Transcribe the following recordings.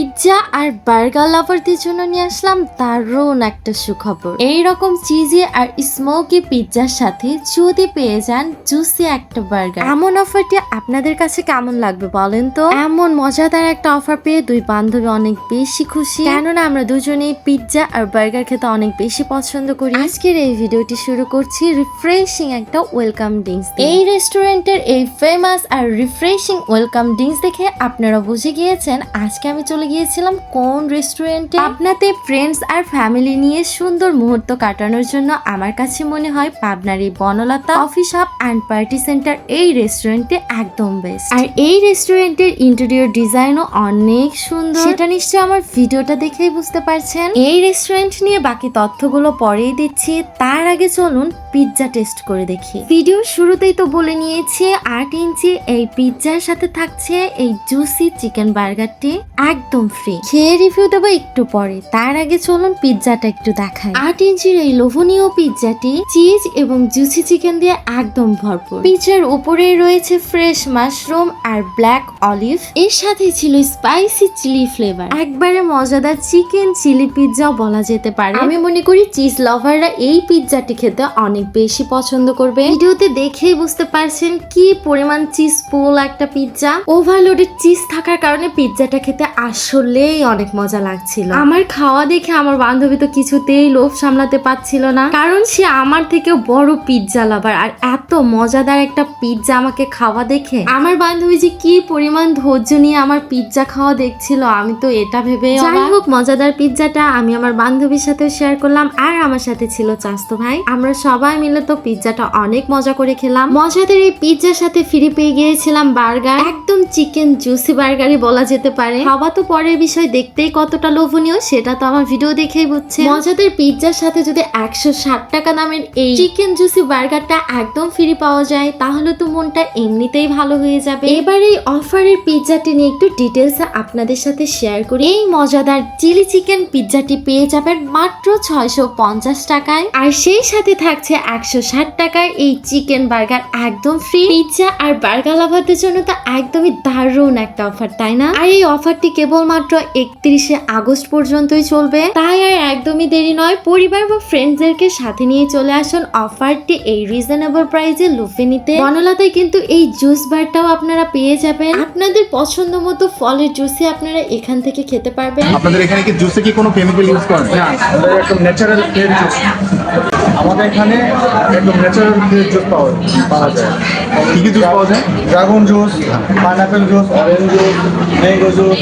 Pizza আর burger লাভারদের জন্য নিয়ে আসলাম দারুণ একটা সুখবর। এইরকম চিজি আর স্মোকি পিৎজার সাথে যদি পেয়ে যান জুসি একটা বার্গার। এমন অফারটি আপনাদের কাছে কেমন লাগবে বলেন তো? এমন মজাদার একটা অফার পেয়ে দুই বান্ধবী অনেক বেশি খুশি। কেননা আমরা দুজনেই পিৎজা আর বার্গার খেতে অনেক বেশি পছন্দ করি। আজকের এই ভিডিওটি শুরু করছি রিফ্রেশিং একটা ওয়েলকাম ড্রিঙ্কস এই রেস্টুরেন্টের এই ফেমাস আর রিফ্রেশিং ওয়েলকাম ড্রিঙ্কস দেখে আপনারা বুঝে গিয়েছেন আজকে আমি চলে গিয়েছিলাম কোন রেস্টুরেন্টে আপনাদের ফ্রেন্ডস আর ফ্যামিলি নিয়ে সুন্দর মুহূর্ত কাটানোর জন্য আমার কাছে মনে হয় পাবনার এই Banalata coffee shop and party centre এই রেস্টুরেন্টে একদম বেস্ট আর এই রেস্টুরেন্টের ইন্টেরিয়র ডিজাইনও অনেক সুন্দর। সেটা নিশ্চয়ই আমার ভিডিওটা দেখেই বুঝতে পারছেন। এই রেস্টুরেন্ট নিয়ে বাকি তথ্যগুলো পরেই দিচ্ছি। তার আগে চলুন পিৎজা টেস্ট করে দেখি। ভিডিওর শুরুতেই তো বলে নিয়েছি, আট ইঞ্চি এই পিৎজার সাথে থাকছে এই জুসি চিকেন বার্গারটি একদম ফ্রি খেয়ে রিভিউ দেবো একটু পরে। তার আগে চলুন পিৎজাটা একটু দেখাই। আট ইঞ্চির এই লোভনীয় পিৎজাটি চিজ এবং জুসি চিকেন দিয়ে একদম ভরপুর। পিৎজার উপরে রয়েছে ফ্রেশ মাশরুম আর ব্ল্যাক অলিভ এর সাথে ছিল স্পাইসি চিলি ফ্লেভার একবারে মজাদার চিকেন চিলি পিৎজাও বলা যেতে পারে। আমি মনে করি চিজ লাভাররা এই পিৎজাটি খেতে অনেক বেশি পছন্দ করবে। ভিডিওতে দেখেই বুঝতে পারছেন কি পরিমাণ চিজ পুল একটা পিৎজা ওভারলোডেড চিজ থাকার কারণে পিৎজাটা খেতে আসলেই অনেক মজা লাগছিল। আমার খাওয়া দেখে আমার বান্ধবী তো কিছুতেই লোভ সামলাতে পারছিল না। কারণ সে আমার থেকেও বড় পিৎজা লাভার আর এত মজাদার একটা পিৎজা আমাকে খাওয়া দেখে। আমার বান্ধবী যে কি পরিমাণ ধৈর্য নিয়ে আমার পিৎজা খাওয়া দেখছিল, আমি তো এটা ভেবে যাই হোক, মজাদার পিৎজাটা আমি আমার বান্ধবীর সাথে শেয়ার করলাম আর আমার সাথে ছিল চাস্তো ভাই। আমরা সবাই মিলে তো পিৎজাটা অনেক মজা করে খেলাম। মজাদার এই পিৎজার সাথে ফিরে পেয়ে গিয়েছিলাম বার্গার। একদম চিকেন জুসি বার্গারই বলা যেতে পারে। খাওয়া তো পরের বিষয় দেখতেই কতটা লোভনীয়, সেটা তো আমার ভিডিও দেখেই বুঝছে মজাদার পিৎজার সাথে যদি একশো ষাট টাকা দামের এই চিকেন জুসি বার্গারটা একদম ফ্রি পাওয়া যায়, তাহলে তো মনটা এমনিতেই ভালো হয়ে যাবে। এবার এই অফারের পিৎজাটি নিয়ে একটু ডিটেলস আপনাদের সাথে শেয়ার করি। এই মজাদার চিলি চিকেন পিৎজাটি পেয়ে যাবেন মাত্র ছয়শো পঞ্চাশ টাকায়। আর সেই সাথে থাকছে একশো ষাট টাকায় এই চিকেন বার্গার একদম ফ্রি পিৎজা আর বার্গার লাভারদের জন্য তো একদমই দারুণ একটা অফার তাই না? আর এই অফারটি কেবলমাত্র একত্রিশে আগস্ট পর্যন্তই চলবে। তাই আর একদমই দেরি নয় পরিবার বা ফ্রেন্ডসদেরকে সাথে নিয়ে চলে আসুন অফারটি এই রিজনেবল প্রাইসে লুফে নিতে। বনলতায় কিন্তু এই জুস বারটাও আপনারা পেয়ে যাবেন। আপনাদের পছন্দ মতো ফলের জুসই আপনারা এখান থেকে খেতে পারবেন। আপনাদের এখানে কি জুসে কি কোনো কেমিক্যাল ইউজ করেন না আমাদের একদম ন্যাচারাল ফ্রেশ জুস আমাদের এখানে একদম ন্যাচারাল ফ্রেশ জুস পাওয়া পাওয়া যায়। কি কি জুস পাওয়া যায়? Dragon juice pineapple juice orange juice mango juice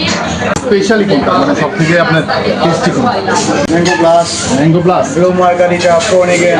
specially কোনটা মানে সব থেকে আপনার টেস্টি কোনটা? Mango plus mango plus blue margarita প্রনিগে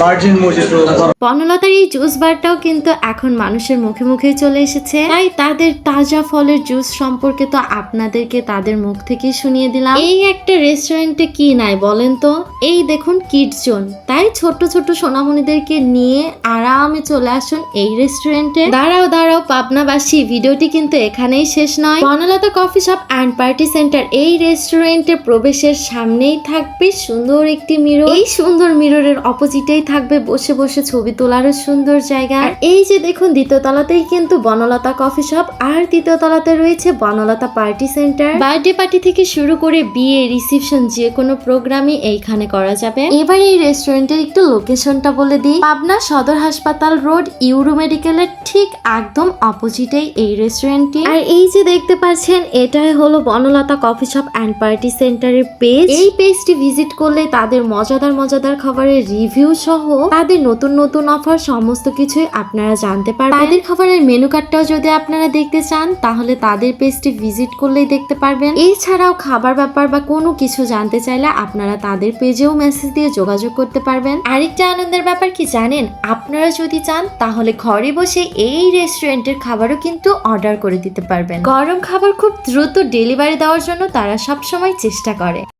virgin mojito বনলতার এই জুস বারটাও কিন্তু এখন মানুষের মুখে মুখে চলে এসেছে। তাই তাদের তাজা ফলের জুস সম্পর্কে তো আপনাদেরকে তাদের মুখ থেকে শুনিয়ে দিলাম। এই একটা রেস্টুরেন্টে কি নাই বলেন তো? এই দেখুন কিডস জোন তাই ছোট ছোট সোনামণিদেরকে নিয়ে আরামে চলে আসুন এই রেস্টুরেন্টে দাঁড়াও দাঁড়াও পাবনাবাসী ভিডিওটি কিন্তু এখানেই শেষ নয়। Banalata coffee shop and party centre এই রেস্টুরেন্টের প্রবেশের সামনেই থাকবে সুন্দর একটি মিরর। এই সুন্দর মিররের অপোজিটেই থাকবে বসে বসে ছবি তোলারও সুন্দর জায়গা। আর এই যে দেখুন, দ্বিতীয় তলাতেই কিন্তু বনলতা কফি শপ আর তৃতীয় তলাতে রয়েছে Banalata party centre. Birthday party থেকে শুরু করে বিয়ে, রিসেপশন যে কোনো প্রোগ্রামই এইখানে করা যাবে। এবার এই রেস্টুরেন্টের একটু লোকেশনটা বলে দিই। পাবনা সদর হাসপাতাল রোড, ইউরো মেডিকেলের ঠিক একদম অপোজিটেই এই রেস্টুরেন্টটি। আর এই যে দেখতে পাচ্ছেন এটাই হলো Banalata coffee shop and party সেন্টারের পেজ। এই পেজটি ভিজিট করলে তাদের মজাদার মজাদার খাবারের রিভিউ সহ তাদের নতুন নতুন অফার সমস্ত কিছুই আপনারা জানতে পারবেন। তাদের খাবারের মেনু কার্ডটাও যদি আপনারা দেখতে চান, তাহলে তাদের পেজটি ভিজিট করলেই দেখতে পারবেন। এছাড়াও খাবার ব্যাপার বা কোনো কিছু জানতে চাইলে আপনারা তাদের পেজেও মেসেজ দিয়ে যোগাযোগ করতে পারবেন। আরেকটা আনন্দের ব্যাপার কি জানেন? আপনারা যদি চান, তাহলে ঘরে বসে এই রেস্টুরেন্টের খাবারও কিন্তু অর্ডার করে দিতে পারবেন। গরম খুব দ্রুত ডেলিভারি দেওয়ার জন্য তারা সবসময় চেষ্টা করে।